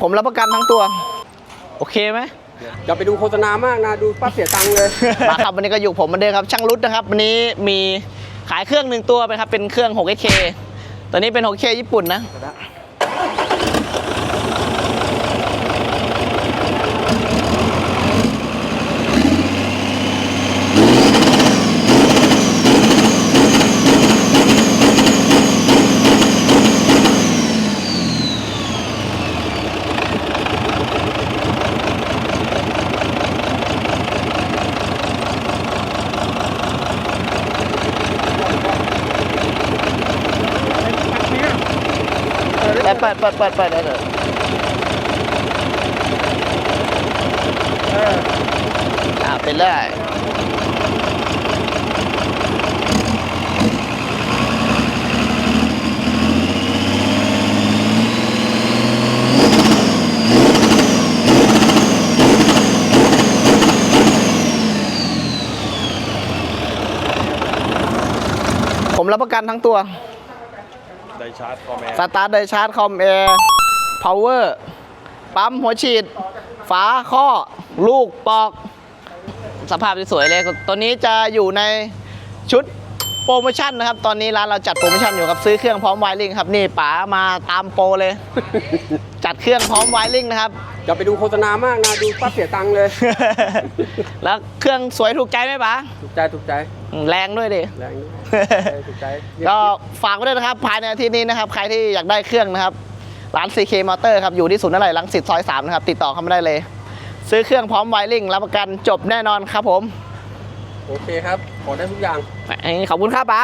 ผมรับประกันทั้งตัว โอเคไหมอย่าไปดูโฆษณามากนะ ดูปั๊บเสียตังค์เลย มาครับวันนี้ก็อยู่ผมเหมือนเดิมครับ ช่างรุดนะครับ วันนี้มีขายเครื่องหนึ่งตัวไปครับ เป็นเครื่อง 6K ตัวนี้เป็น 6K ญี่ปุ่นนะ เปิดเปิดเปิดเปิดเปิดได้เลยอ่าเป็นเลยผมรับประกันทั้งตัว ได้ชาร์จคอมแอร์สตาร์ทไดชาร์จคอมแอร์พาวเวอร์ปั๊มหัวฉีด ฝาข้อ ลูกปอก สภาพดีสวยเลย ตัวนี้จะอยู่ในชุด โปรโมชั่นนะครับตอนนี้ร้านเราจัดโปรโมชั่นอยู่ครับซื้อเครื่องพร้อมไวริงครับนี่ป๋ามาตามโปรเลย จัดเครื่องพร้อมไวริงนะครับอย่าไปดูโฆษณามากนะดูปั๊บเสียตังค์เลย แล้วเครื่องสวยถูกใจไหมป๋าถูกใจถูกใจอืมแรงด้วยดิแรงด้วยถูกใจก็ฝากไว้ด้วยนะครับภายในอาทิตย์นี้นะครับใครที่อยากได้เครื่องนะครับร้าน CK Motor ครับอยู่ที่ศูนย์อะไหล่ลังสิตซอย3นะครับติดต่อเข้ามาได้เลย ซื้อเครื่องพร้อมไวริงรับประกันจบแน่นอนครับผม โอเคครับ ขอได้ทุกอย่างขอบคุณครับป๋า